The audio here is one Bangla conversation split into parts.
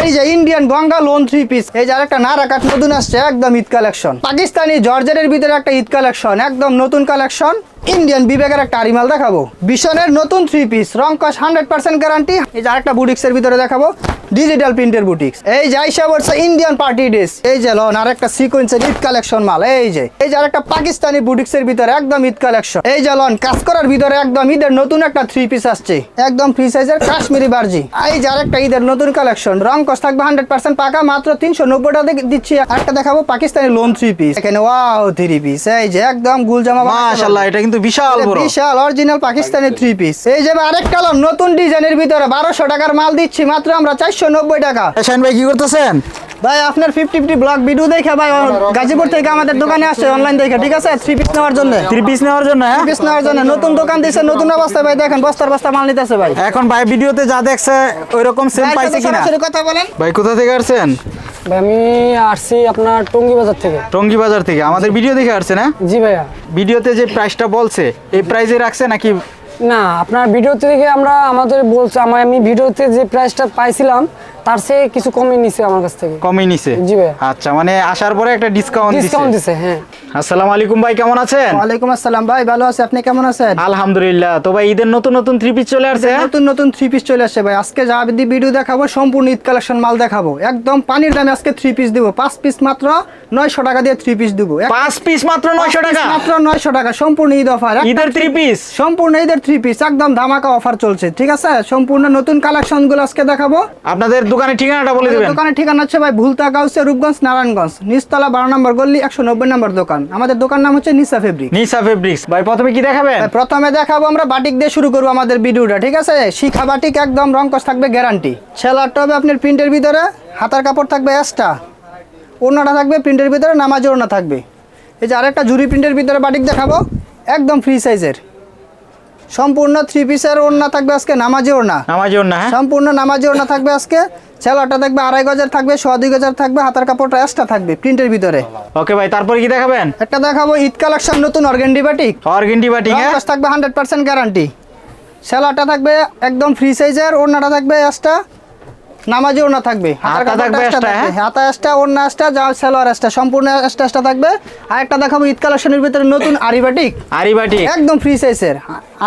এই যে ইন্ডিয়ান বঙ্গাল লোন থ্রি পিস এই যে আরেকটা নারা কাঠ নতুন আসছে, একদম ঈদ কালেকশন পাকিস্তানি জর্জের ভিতরে একটা ঈদ কালেকশন একদম নতুন কালেকশন ইন্ডিয়ান বিবেকের একটা আরিমাল দেখাবো। বিশনের নতুন থ্রি পিস রং কস হান্ড্রেড পার্সেন্ট গ্যারান্টি এই যে আরেকটা বুটিক্সের ভিতরে দেখাবো ডিজিটাল প্রিন্টের বুটিক্স এই যে আইসা বলছে ইন্ডিয়ান পার্টি ড্রেস এই যে লন, আরেকটা সিকোয়েন্সের ঈদ কালেকশন মাল। এই যে এই যে আরেকটা পাকিস্তানি বুটিক্সের ভিতরে একদম ঈদ কালেকশন এই যে লন, কাজ করার ভিতরে একদম ঈদের নতুন একটা থ্রি পিস আসছে। একদম ফ্রি সাইজের কাশ্মীরি বার্জি। এই যে আরেকটা ঈদের নতুন কালেকশন রং কস থাকবে হান্ড্রেড পার্সেন্ট পাকা, মাত্র তিনশো নব্বই টাকা দিয়ে দিচ্ছি। আরেকটা দেখাবো পাকিস্তানি লোন থ্রি পিস এখানে ওয়াও থ্রি পিস এই যে একদম গুলজামা মাশাআল্লাহ, এটা কিন্তু বিশাল বড়। বিশাল অরিজিনাল পাকিস্তানি থ্রি পিস এই যে আরেকটা লন নতুন ডিজাইনের ভিতরে বারোশো টাকার মাল দিচ্ছি মাত্র আমরা চারশো নব্বই টাকা। শাহিন ভাই কি করতেছেন? ভাই আপনার ফিফটি ফিফটি ব্লগ ভিডিও দেখে ভাই গাজীপুর থেকে আমাদের দোকানে আসছে অনলাইন দেখে ঠিক আছে? থ্রি পিস নেওয়ার জন্য। থ্রি পিস নেওয়ার জন্য হ্যাঁ? পিস নেওয়ার জন্য। নতুন দোকান দিচ্ছে নতুন অবস্থায় ভাই দেখেন বস্তার বস্তা মাল নিতেছে ভাই। এখন ভাই ভিডিওতে যা দেখছে ওইরকম সেম পাইছে কিনা? কথা বলেন। ভাই কোথা থেকে আসছেন? ভাই আমি আসছি আপনার টঙ্গি বাজার থেকে। টঙ্গি বাজার থেকে। আমাদের ভিডিও দেখে আসছেন হ্যাঁ জি ভাইয়া। ভিডিওতে যে প্রাইসটা বলছে এই প্রাইসে রাখছে নাকি? না আপনার ভিডিওতে দেখে আমরা আমাদের বলছে আমার আমি ভিডিওতে যে প্রাইসটা পাইছিলাম তার চেয়ে কিছু কমে নিছে আমার কাছ থেকে। কমই নিছে? জি ভাই। আচ্ছা মানে আসার পরে একটা ডিসকাউন্ট ডিসকাউন্ট দিছে দিছে হ্যাঁ। আসসালামু আলাইকুম ভাই কেমন আছেন? ওয়ালাইকুম আসসালাম ভাই ভালো আছে। আপনি কেমন আছেন? আলহামদুলিল্লাহ। তো ভাই ঈদের নতুন নতুন থ্রি পিস চলে আসছে? নতুন নতুন থ্রি পিস চলে আসছে ভাই। আজকে যা দি ভিডিও দেখাবো সম্পূর্ণ ঈদ কালেকশন মাল দেখাবো। একদম পানির দামে আজকে থ্রি পিস দিব। পাঁচ পিস মাত্র নয়শো টাকা দিয়ে থ্রি পিস দিব। পাঁচ পিস মাত্র নয়শো piece টাকা? মাত্র নয়শো টাকা। সম্পূর্ণ ঈদ অফার ঈদের থ্রি পিস সম্পূর্ণ ঈদের থ্রি পিস একদম ধামাকা অফার চলছে। ঠিক আছে? সম্পূর্ণ নতুন কালেকশনগুলো আজকে দেখাবো। আপনাদের দোকানের ঠিকানাটা বলে দিবেন। দোকানের ঠিকানা হচ্ছে ভাই ভুলতা গাউসে রূপগঞ্জ নারায়ণগঞ্জ। নিচতলা বারো নম্বর গল্লি একশো নব্বই নম্বর দোকান। আমাদের দোকান নাম হচ্ছে নিসা ফেব্রিক নিসা ফেব্রিক্স। ভাই প্রথমে কি দেখাবেন? প্রথমে দেখাবো আমরা বাটিক দিয়ে শুরু করব আমাদের ভিডিওটা ঠিক আছে? শিখা বাটিক একদম রংকস থাকবে গ্যারান্টি। সেলারটা হবে আপনার প্রিন্টের ভিতরে হাতার কাপড় থাকবে এক্সট্রা। ওড়নাটা থাকবে প্রিন্টের ভিতরে নামাজ ওড়না থাকবে। এই যে আরেকটা জুরি প্রিন্টের ভিতরে বাটিক দেখাবো একদম ফ্রি সাইজের সম্পূর্ণ থ্রি পিসের ওড়না থাকবে আজকে নামাজি ওড়না। নামাজ না হ্যাঁ? সম্পূর্ণ নামাজি ওড়না থাকবে আজকে। সেলারটা দেখবে আড়াই গজার থাকবে সোয়া দুই গজার থাকবে হাতার কাপড়টা এক্সট্রা থাকবে প্রিন্টের ভিতরে। ওকে ভাই তারপরে কি দেখাবেন? একটা দেখাবো ঈদ কালেকশন নতুন অর্গেন্ডি বাটিক। অর্গেন্ডি বাটিক হ্যাঁ? থাকবে হান্ড্রেড পার্সেন্ট গ্যারান্টি সেলারটা থাকবে একদম ফ্রি সাইজের ওড়নাটা থাকবে এক্সট্রা নামাজি ওড়না থাকবে হাতা থাকবে থাকবে। হ্যাঁ? হাতা ওড়না আসটা যা সালোয়ার আসটা সম্পূর্ণ আসটা আসটা থাকবে আর একটা দেখাবো ঈদ কালেকশনের ভিতরে নতুন আরিবাটিক আরিবাটিক একদম ফ্রি সাইজের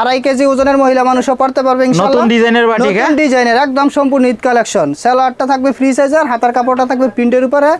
আড়াই কেজি ওজনের মহিলা মানুষও পড়তে পারবে। নতুন ডিজাইনের বাটিক, নতুন হ্যাঁ? ডিজাইনের একদম সম্পূর্ণ ঈদ কালেকশন সালোয়ারটা থাকবে ফ্রি সাইজের হাতার কাপড়টা থাকবে প্রিন্টের উপরে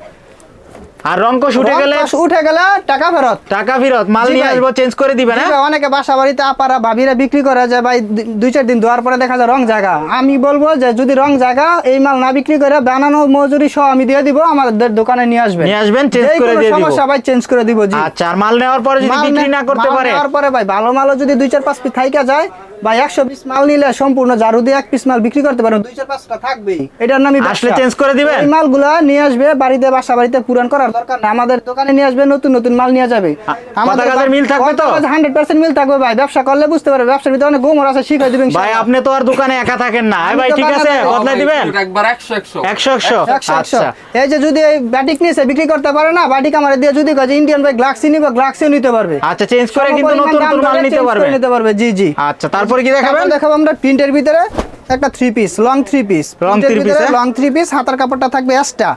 আর উঠে গেলে? উঠে গেলে টাকা ফেরত। টাকা ফেরত মাল নিয়ে আসব চেঞ্জ করে দিবেন জি হ্যাঁ অনেকে বাসা বাড়িতে আপারা ভাবিরা বিক্রি করে যে ভাই দুই চার দিন ধোয়ার পরে দেখা যায় রং জায়গা আমি বলব যে যদি রং জায়গা এই মাল না বিক্রি করে বানানো মজুরি সহ আমি দিয়ে দিব আমাদের দোকানে নিয়ে আসবে। নিয়ে আসবেন, যেই করে দিয়ে দিব। সমস্যা ভাই চেঞ্জ করে দিব জি। আচ্ছা আর মাল নেওয়ার পরে যদি বিক্রি না করতে পারে? নেওয়ার পরে ভাই ভালো মালও যদি দুই চার পাঁচ পিস থাইকা যায় বা একশো পিস মাল নিলে সম্পূর্ণ ঝাড়ু দিয়ে এক পিস মাল বিক্রি করতে পারেন দুই চার পাঁচটা থাকবেই। এটার নামই আসলে চেঞ্জ করে দিবেন? এই মালগুলা নিয়ে আসবে বাড়িতে বাসা বাড়িতে পুরান করার দরকার না আমাদের দোকানে নিয়ে আসবে নতুন নতুন মাল নিয়ে যাবে। কথা কাজের মিল থাকবে তো? হান্ড্রেড পার্সেন্ট মিল থাকবে ভাই। ব্যবসা করলে বুঝতে পারবে ব্যবসার ভিতরে অনেক গোমর আছে শিখাই দিবেন ভাই আপনি তো আর দোকানে একা থাকেন না। ভাই ঠিক আছে। বদলাই দিবেন? একবার একশো একশো। একশো একশো? একশো একশো। আচ্ছা। এই যে যদি এই ব্যাটিক নিয়েছে বিক্রি করতে পারে না বাটিক আমার দিয়ে যদি কাজে ইন্ডিয়ান ভাই গ্লাক্সি নিবে গ্লাক্সিও নিতে পারবে। আচ্ছা চেঞ্জ করে কিন্তু নতুন নতুন মাল নিতে পারবে। নিতে পারবে জি জি। আচ্ছা তারপরে কি দেখাবেন? দেখাবো আমরা প্রিন্টের ভিতরে একটা three piece long three piece? Long three piece হাতার কাপড়টা থাকবে এক্সট্রা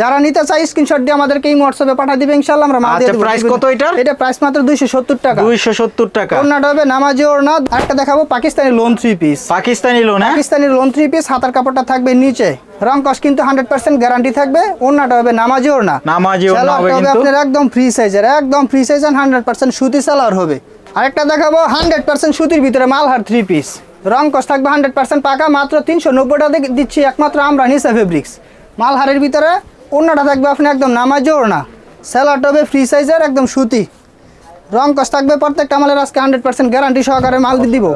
যারা নিতে চাই স্ক্রিনশট দিয়ে আমাদেরকে এই হোয়াটসঅ্যাপে পাঠিয়ে দিবে ইনশাআল্লাহ আমরা মাল দিয়ে আচ্ছা, দেব। price কত এটার? এটা প্রাইস মাত্র 270 টাকা। দুইশো সত্তর টাকা। ওড়নাটা হবে নামাজি ওড়না আরেকটা দেখাবো Pakistani lawn three piece Pakistani lawn হ্যাঁ? পাকিস্তানি লোন থ্রি পিস হাতার কাপড়টা থাকবে নিচে। রং কস কিন্তু হান্ড্রেড পার্সেন্ট গ্যারান্টি থাকবে। ওড়নাটা হবে নামাজি ওড়না। নামাজি ওড়না হবে হবে কিন্তু। আপনার একদম ফ্রি সাইজের একদম ফ্রি সাইজ হান্ড্রেড পার্সেন্ট সুতি সালোয়ার হবে। আরেকটা দেখাবো হান্ড্রেড পার্সেন্ট সুতির ভিতরে মালহার থ্রি পিস রং কস থাকবে হান্ড্রেড পার্সেন্ট পাকা, মাত্র তিনশো নব্বই টাকা দিচ্ছি একমাত্র আমরা নিসা ফেব্রিক্স মালহারের ভিতরে ওড়নাটা থাকবে আপনি একদম নামাজি ওড়না। স্যালাডটা হবে ফ্রি সাইজের একদম সুতি। রং কস থাকবে প্রত্যেকটা মালের আজকে হান্ড্রেড পার্সেন্ট গ্যারান্টি সহকারে মাল দিব।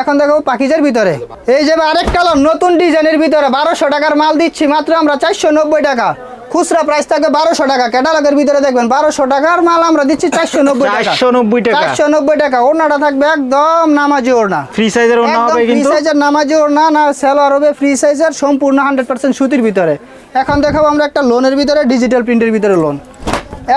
এখন দেখো পাখিজের ভিতরে। এই যে আরেকটা লন নতুন ডিজাইনের ভিতরে বারোশো টাকার মাল দিচ্ছি, মাত্র আমরা চারশো নব্বই টাকা। খুচরা প্রাইস থাকে বারোশো টাকা। ক্যাটালগের ভিতরে দেখবেন বারোশো টাকার মাল আমরা দিচ্ছি চারশো নব্বই চারশো নব্বই টাকা। চারশো নব্বই টাকা। ওড়নাটা থাকবে একদম নামাজি ওড়না। ফ্রি সাইজের ওড়না হবে ফ্রি সাইজের নামাজি ওড়না না সেলোয়ার হবে ফ্রি সাইজের সম্পূর্ণ হান্ড্রেড পার্সেন্ট সুতির ভিতরে। এখন দেখাবো আমরা একটা লোনের ভিতরে ডিজিটাল প্রিন্টের ভিতরে লোন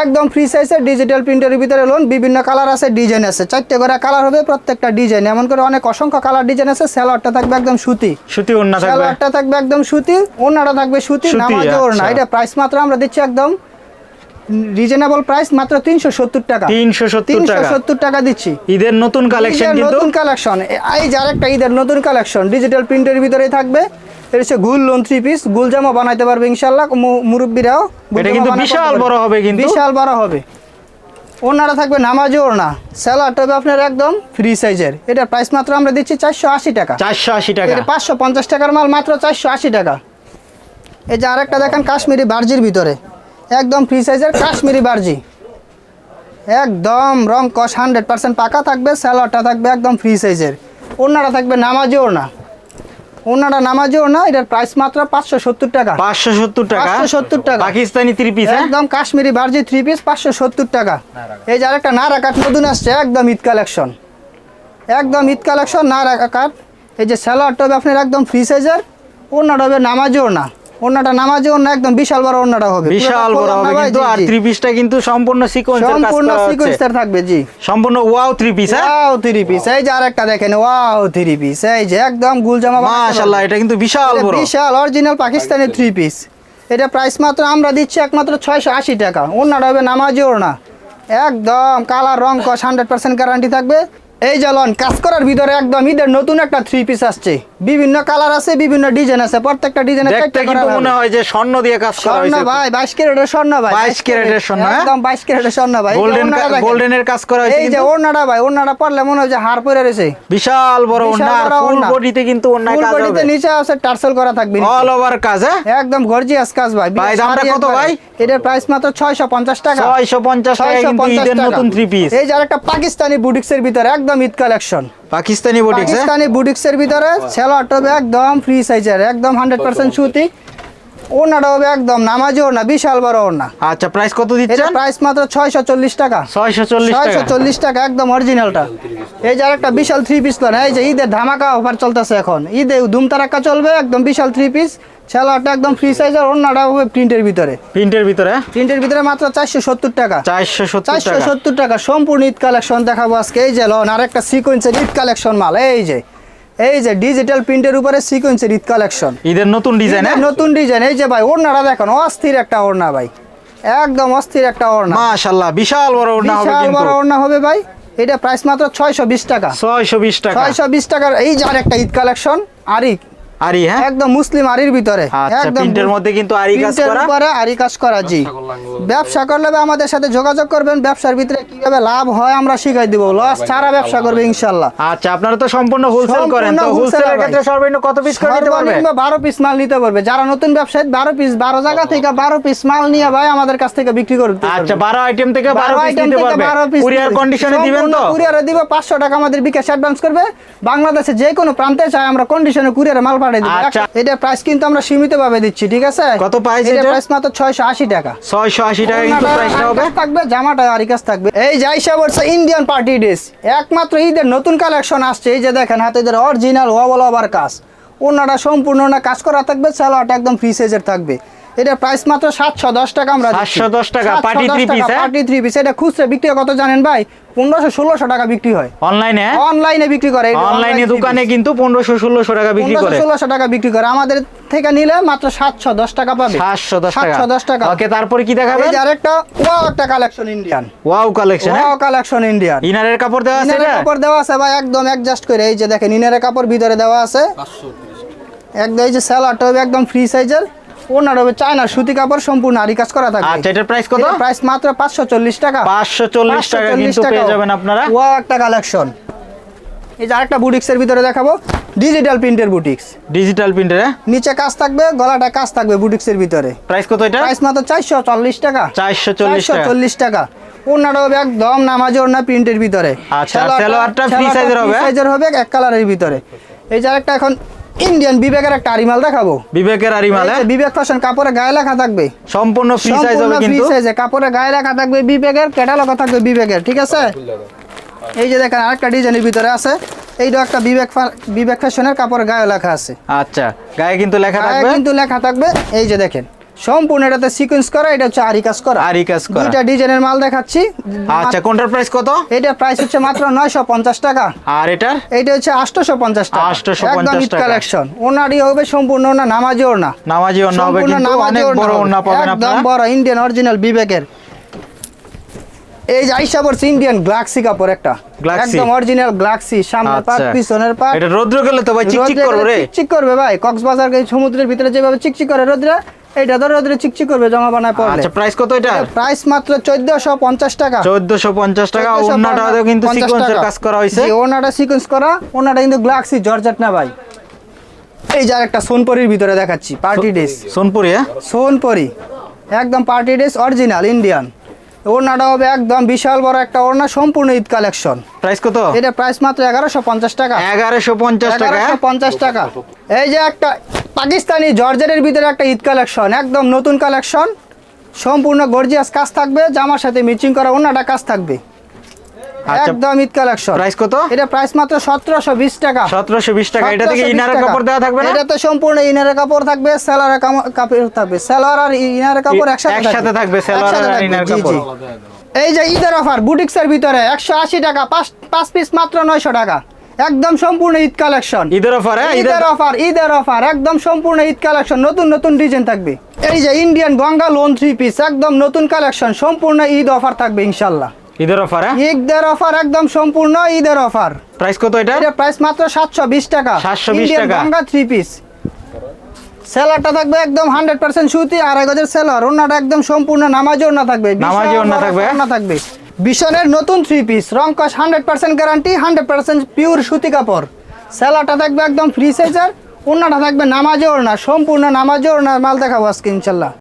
একদম ফ্রি সাইজের ডিজিটাল প্রিন্টের ভিতরে লোন বিভিন্ন কালার আছে ডিজাইন আছে। চারটে করে কালার হবে প্রত্যেকটা ডিজাইন এমন করে অনেক অসংখ্য কালার ডিজাইন আছে স্যালোয়ারটা থাকবে একদম সুতি। সুতি ওন্না থাকবে। স্যালোয়ারটা থাকবে একদম সুতি ওনাটা থাকবে সুতি নামাজে ওড়না। আচ্ছা। এটা প্রাইস মাত্র আমরা দিচ্ছি একদম রিজনেবল প্রাইস মাত্র তিনশো সত্তর টাকা। 370 তিনশো টাকা। সত্তর টাকা দিচ্ছি। ঈদের নতুন কালেকশন কিন্তু? নতুন কালেকশন এই যে আরেকটা ঈদের নতুন কালেকশন ডিজিটাল প্রিন্টের ভিতরেই থাকবে। এটা হচ্ছে গুল লোন থ্রি পিস গুল জামা বানাইতে পারবে ইনশাল্লাহ মুরব্বিরাও। এটা কিন্তু বিশাল বড় হবে কিন্তু। বিশাল বড় হবে। ওনারা থাকবে নামাজি ওড়না। স্যালাড হবে আপনার একদম ফ্রি সাইজের এটার প্রাইস মাত্র আমরা দিচ্ছি চারশো আশি টাকা। চারশো আশি টাকা। পাঁচশো পঞ্চাশ টাকার মাল মাত্র চারশো আশি টাকা। এই যে আরেকটা দেখেন কাশ্মীরি বার্জির ভিতরে। একদম ফ্রি সাইজের কাশ্মীরি বার্জি। একদম রং কস হান্ড্রেড পার্সেন্ট পাকা থাকবে স্যালাডটা থাকবে একদম ফ্রি সাইজের ওনাটা থাকবে নামাজি ওড়না। ওনাটা নামাজও না এটার প্রাইস মাত্র পাঁচশো সত্তর টাকা। পাঁচশো সত্তর টাকা? 570 টাকা। পাকিস্তানি থ্রি পিস একদম কাশ্মীরি বার্জি থ্রি পিস পাঁচশো সত্তর টাকা। এই যে আরেকটা নারা কাঠ নতুন আসছে একদম ঈদ কালেকশন একদম ঈদ কালেকশন নারা কাঠ এই যে স্যালাডটা হবে আপনার একদম ফ্রি সাইজের ওনার হবে নামাজও ওড়না ওনাটা নামাজি ওড়না একদম বিশাল বড় ওড়নাটা হবে। বিশাল বড় হবে কিন্তু আর। থ্রি পিসটা কিন্তু সম্পূর্ণ সিকোয়েন্সের কাজ সম্পূর্ণ সিকোয়েন্সার থাকবে জি। সম্পূর্ণ ওয়াও থ্রি পিস হ্যাঁ? ওয়াও থ্রি পিস এই যে আরেকটা দেখেন ওয়াও থ্রি পিস এই যে একদম গুলজামা। মাশাআল্লাহ এটা কিন্তু বিশাল বড়। বিশাল অরিজিনাল পাকিস্তানি থ্রি পিস এটা প্রাইস মাত্র আমরা দিচ্ছি একমাত্র ছয়শো আশি টাকা। ওনাটা হবে নামাজি ওড়না একদম কালার রং কস হান্ড্রেড পার্সেন্ট গ্যারান্টি থাকবে। এই যে লন কাজ করার ভিতরে একদম ঈদের নতুন একটা থ্রি পিস আসছে। বিভিন্ন কালার আছে বিভিন্ন ডিজাইন আছে প্রত্যেকটা ডিজাইনের দেখতে কিন্তু মনে হয় যে স্বর্ণ দিয়ে কাজ করা হয়েছে। স্বর্ণ ভাই বাইশ ক্যারেটের স্বর্ণ ভাই 22 ক্যারেটের স্বর্ণ, হ্যাঁ? একদম বাইশ ক্যারেটের স্বর্ণ ভাই গোল্ডেন গোল্ডেনের কাজ করা হয়েছে এই যে ওড়নাটা ভাই ওড়নাটা পড়লে মনে হয় যে হার পরে রয়েছে। বিশাল বড় ওন্না আর ফুল বডিতে কিন্তু ফুল কাজ বডিতে নিচে আছে টার্সেল করা থাকবে অল ওভার কাজ হ্যাঁ? একদম গর্জিয়াস কাজ ভাই ভাই, দামটা কত ভাই? এটার প্রাইস মাত্র 650 টাকা। 650 টাকা কিন্তু 650 ঈদের নতুন থ্রি পিস এই যে আরেকটা পাকিস্তানি বুটিক্সের ভিতরে একদম ঈদ কালেকশন পাকিস্তানি বুটিক্স হ্যাঁ? পাকিস্তানি বুটিক্সের ভিতরে সেলোয়ার হবে একদম ফ্রি সাইজের একদম 100% সুতি। ওনাটা হবে একদম নামাজি ওনা বিশাল বড় ওনা। আচ্ছা প্রাইস কত দিচ্ছেন? প্রাইস মাত্র 640 টাকা। 640 টাকা। 640 টাকা একদম অরিজিনালটা এই যে আরেকটা বিশাল থ্রি পিস লন এই যে ঈদের ধামাকা অফার চলতেছে এখন। ঈদে ধুম তারাক্কা চলবে একদম বিশাল থ্রি পিস একদম ফ্রি ওনাটা হবে প্রিন্টের ভিতরে। প্রিন্টের ভিতরে? প্রিন্টের ভিতরে মাত্র চারশো সত্তর টাকা। 470 চারশো টাকা। সত্তর টাকা সম্পূর্ণ ঈদ কালেকশন দেখাবো আজকে। এই যে লন আরেকটা সিকোয়েন্সের ঈদ কালেকশন মাল এই যে। এই যে ডিজিটাল প্রিন্টের উপরে সিকোয়েন্সের ঈদ কালেকশন ঈদের নতুন ডিজাইন হ্যাঁ? নতুন ডিজাইন এই যে ভাই ওড়নাটা দেখেন অস্থির একটা ওড়না ভাই। একদম অস্থির একটা ওড়না। মাশাআল্লাহ বিশাল বড় ওরনা হবে বিশাল বড় ওড়না হবে ভাই। এটা প্রাইস মাত্র ছয়শো বিশ টাকা। 620 টাকা। ছয়শো বিশ টাকার এই যে আরেকটা ঈদ কালেকশন আরি আরি হ্যাঁ? একদম মুসলিম আরির ভিতরে। আচ্ছা প্রিন্টের মধ্যে কিন্তু আরি কাজ করা? উপরে আরি কাজ করা জি। ব্যবসা করলে আমাদের সাথে যোগাযোগ করবেন ব্যবসার ভিতরে কীভাবে লাভ হয় আমরা শিখাই দিব। লস ছাড়া ব্যবসা করবে ইনশাল্লাহ। আচ্ছা আপনারা তো সম্পূর্ণ হোলসেল করেন তো হোলসেলের ক্ষেত্রে সর্বনিম্ন কত পিস করে নিতে পারবে? সর্বনিম্ন বারো পিস মাল নিতে পারবে। যারা নতুন ব্যবসায়ী বারো পিস বারো জায়গা থেকে বারো পিস মাল নিয়ে ভাই আমাদের কাছ থেকে বিক্রি করতে আচ্ছা 12 আইটেম থেকে 12 পিস নিতে পারবে। কুরিয়ার কন্ডিশনে দিবেন তো? কুরিয়ারে দিব পাঁচশো টাকা আমাদের বিকাশ অ্যাডভান্স করবে। বাংলাদেশে যে কোনো প্রান্তে চাই আমরা কন্ডিশনে কুরিয়ারে মাল পাঠিয়ে দিব। আচ্ছা। এটা প্রাইস কিন্তু আমরা সীমিত ভাবে দিচ্ছি ঠিক আছে? কত price এটা এটা? প্রাইস মাত্র ছয়শো আশি টাকা। 680 টাকা কিন্তু প্রাইসটা হবে। থাকবে জামাটা থাকবে। এই ইন্ডিয়ান পার্টি ড্রেস একমাত্র ঈদের নতুন কালেকশন আসছে এই যে দেখেন হাতে এদের অরিজিনাল ওভার কাজ। ওনারা সম্পূর্ণ না কাজ করা থাকবে সালোয়ারটা একদম ফ্রি সাইজের থাকবে। এটা প্রাইস মাত্র সাতশো দশ টাকা আমরা 710 টাকা, three piece, হ্যাঁ? পার্টি থ্রি পিস এটা খুচরা বিক্রি কত জানেন ভাই? পনেরোশো ষোলোশো টাকা বিক্রি হয়। অনলাইনে অনলাইনে বিক্রি করে। অনলাইনে দোকানে কিন্তু 1500 1600 টাকা বিক্রি করে। ষোলোশো টাকা বিক্রি করে। আমাদের থেকে নিলে মাত্র সাতশো দশ টাকা পাবে। 710 টাকা। সাতশো দশ টাকা। ওকে তারপরে কি এই দেখাবেন? যে আরেকটা ওয়াও একটা collection Indian wow collection wow collection Indian ইনারের কাপড় দেওয়া আছে ইনারের কাপড় দেওয়া আছে ভাই একদম অ্যাডজাস্ট করে। এই যে দেখেন ইনারের কাপড় ভিতরে দেওয়া আছে। একদম এই যে স্যালাডটা হবে একদম ফ্রি সাইজের ওনার হবে চায়না সুতি কাপড় সম্পূর্ণ আরি কাজ করা আচ্ছা এটার প্রাইস কত? প্রাইস মাত্র পাঁচশো চল্লিশ টাকা। 540 টাকা কিন্তু পেয়ে যাবেন আপনারা। ওয়াও একটা কালেকশন। এই যে আরেকটা বুটিক্সের ভিতরে দেখাবো। ডিজিটাল প্রিন্টের বুটিক্স। ডিজিটাল প্রিন্টার নিচে কাজ থাকবে গলাটা কাজ থাকবে বুটিক্সের ভিতরে। প্রাইস কত এটা? প্রাইস মাত্র চারশো চল্লিশ টাকা। 440 টাকা। চল্লিশ টাকা। ওনাটা হবে একদম নামাজ ওড়না প্রিন্টের ভিতরে। আচ্ছা, সালোয়ারটা free size-এর হবে? সাইজের হবে এক কালারের ভিতরে। এই যে আরেকটা এখন ইন্ডিয়ান বিবেকের একটা আরিমাল দেখাবো। বিবেকের আরিমাল এই বিবেক ফ্যাশন কাপড়ে গায়ে লেখা থাকবে। সম্পূর্ণ ফ্রি সাইজ হবে ফ্রি সাইজে কাপড়ে গায়ে লেখা থাকবে বিবেকের ক্যাটালগ থাকবে বিবেকের ঠিক আছে? এই যে দেখেন আরেকটা ডিজাইনের ভিতরে আছে। এইটা একটা বিবেক বিবেক ফ্যাশনের কাপড়ে গায়ে লেখা আছে। আচ্ছা গায়ে কিন্তু লেখা থাকবে। কিন্তু লেখা থাকবে। এই যে দেখেন সম্পূর্ণ এটাতে সিকোয়েন্স করা এটা হচ্ছে আরি কাজ করা। আরি কাজ করা। দুইটা ডিজাইনের মাল দেখাচ্ছি। আচ্ছা কোনটার প্রাইস কত? এটা প্রাইস হচ্ছে মাত্র নয়শো পঞ্চাশ টাকা। আর এটার এইটা হচ্ছে আটশোশো পঞ্চাশ টাকা। 850 একদম ঈদ কালেকশন ওনারই হবে সম্পূর্ণ ওনা নামাজি ওনা। নামাজি অন্য হবে কিন্তু অনেক বড়। ওন্না পাবেন একদম বড় ইন্ডিয়ান অরিজিনাল বিবেকের। এই যে আইসা পড়ছে ইন্ডিয়ান গ্লাক্সি কাপড় একটা। একদম অরিজিনাল গ্লাক্সি পাট আচ্ছা। পিছনের পাট। এটা রৌদ্র গেলে তো ভাই চিকচিক করবে রে। চিকচিক করবে ভাই। কক্সবাজার সমুদ্রের ভিতরে যেভাবে চিকচিক করে রোদ্রে এইটা তো রোদ্রে চিকচিক করবে জমা বানায় পড়লে আচ্ছা প্রাইস কত এটা প্রাইস মাত্র চোদ্দশো পঞ্চাশ টাকা। চোদ্দশো পঞ্চাশ টাকা 1450 ওন্নাটাও কিন্তু সিকোয়েন্সের কাজ করা হয়েছে। জি, ওনাটা সিকোয়েন্স করা ওনাটা কিন্তু গ্লাক্সি জর্জেট না ভাই। এই যে একটা সোনপরির ভিতরে দেখাচ্ছি পার্টি ড্রেস সোনপুরি হ্যাঁ? সোনপরি একদম পার্টি ড্রেস অরিজিনাল ইন্ডিয়ান ওড়নাটা হবে একদম বিশাল বড় একটা ওড়না সম্পূর্ণ ঈদ কালেকশন প্রাইস কত? এটা প্রাইস মাত্র এগারোশো পঞ্চাশ টাকা। এগারোশো পঞ্চাশ টাকা হ্যাঁ? পঞ্চাশ টাকা। এই যে একটা পাকিস্তানি জর্জেটের ভিতরে একটা ঈদ কালেকশন একদম নতুন কালেকশন। সম্পূর্ণ গর্জিয়াস কাজ থাকবে জামার সাথে মিচিং করা ওনাটা কাজ থাকবে। আচ্ছা একদম ঈদ কালেকশন। প্রাইস কত? এটা প্রাইস মাত্র সতেরোশো বিশ টাকা। সতেরোশো বিশ টাকা এটা থেকে ইনারের কাপড় দেওয়া থাকবে না? এটাতে সম্পূর্ণ ইনারের কাপড় থাকবে সেলারের কাপড় থাকবে। সেলার আর ইনারের কাপড় একসাথে একসাথে থাকবে, একসাথে আর ইনার কাপড়। এই যে ঈদের অফার বুটিক্সের ভিতরে একশো আশি টাকা পাঁচ পাঁচ পিস মাত্র নয়শো টাকা। একদম সম্পূর্ণ ঈদ কালেকশন। ঈদের অফার হ্যাঁ? ঈদের অফার ঈদের অফার একদম সম্পূর্ণ ঈদ কালেকশন নতুন নতুন ডিজাইন থাকবে। এই যে Indian Ganga lawn three piece একদম নতুন কালেকশন সম্পূর্ণ ঈদ অফার থাকবে ইনশাল্লাহ। ঈদের অফার হ্যাঁ? ঈদের অফার একদম সম্পূর্ণ ঈদের অফার প্রাইস কত এটা এটা প্রাইস মাত্র সাতশো বিশ টাকা। 720 Indian টাকা। গঙ্গা থ্রি পিস সেলারটা থাকবে একদম হান্ড্রেড পার্সেন্ট সুতি আড়াই গজের সেলার ওনাটা একদম সম্পূর্ণ নামাজি ওনা থাকবে। নামাজি ওড়না থাকবে। ওনা থাকবে। বিশনের নতুন থ্রি পিস রং কস hundred percent guarantee hundred percent pure সুতি কাপড়। স্যালাটা থাকবে একদম ফ্রি সাইজের ওনাটা থাকবে নামাজে ওড়না, সম্পূর্ণ নামাজে ওড়নার মাল দেখাবো আজকে ইনশাল্লাহ।